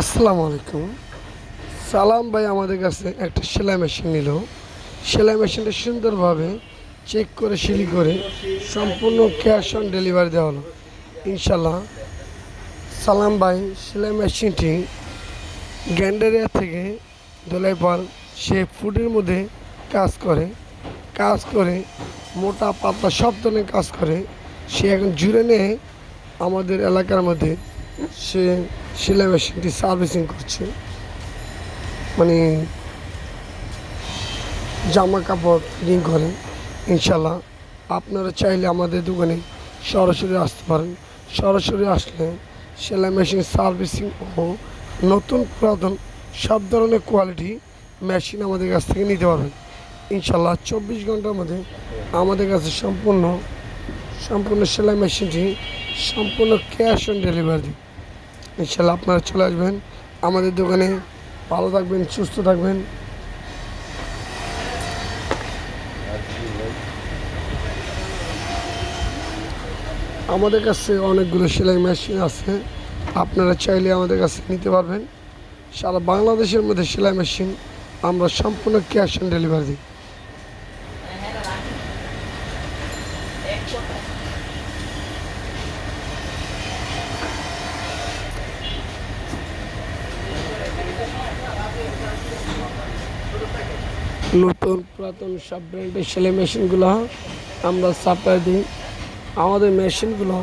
আসসালামু আলাইকুম। সালাম ভাই আমাদের কাছে একটা সেলাই মেশিন নিল। সেলাই মেশিনটা সুন্দরভাবে চেক করে, সিলি করে সম্পূর্ণ ক্যাশ অন ডেলিভারি দেওয়া হলো। ইনশাল্লাহ সালাম ভাই, সেলাই মেশিনটি গ্যান্ডারিয়া থেকে দোলাইপাল সে ফুডের মধ্যে কাজ করে। কাজ করে, মোটা পাতলা সব ধরনের কাজ করে। সে এখন জুড়ে নিয়ে আমাদের এলাকার মধ্যে সে সেলাই মেশিনটি সার্ভিসিং করছে। মানে জামা কাপড় ফিটিং করে ইনশাল্লাহ আপনারা চাইলে আমাদের দোকানে সরাসরি আসতে পারেন। সরাসরি আসলে সেলাই মেশিন সার্ভিসিং ও নতুন পুরাতন সব ধরনের কোয়ালিটি মেশিন আমাদের কাছ থেকে নিতে পারবেন। ইনশাল্লাহ চব্বিশ ঘণ্টার মধ্যে আমাদের কাছে সম্পূর্ণ সম্পূর্ণ সেলাই মেশিনটি সম্পূর্ণ ক্যাশ অন ডেলিভারি ইনশাল্লাহ আপনারা চলে আসবেন। আমাদের দোকানে ভালো থাকবেন, সুস্থ থাকবেন। আমাদের কাছে অনেকগুলো সেলাই মেশিন আছে। আপনারা চাইলে আমাদের কাছে নিতে পারবেন। সারা বাংলাদেশের মধ্যে সেলাই মেশিন আমরা সম্পূর্ণ ক্যাশ অন ডেলিভারি দিই। নতুন পুরাতন সব ব্র্যান্ডের সেলাই মেশিনগুলো আমরা সাপ্লাই দিই। আমাদের মেশিনগুলো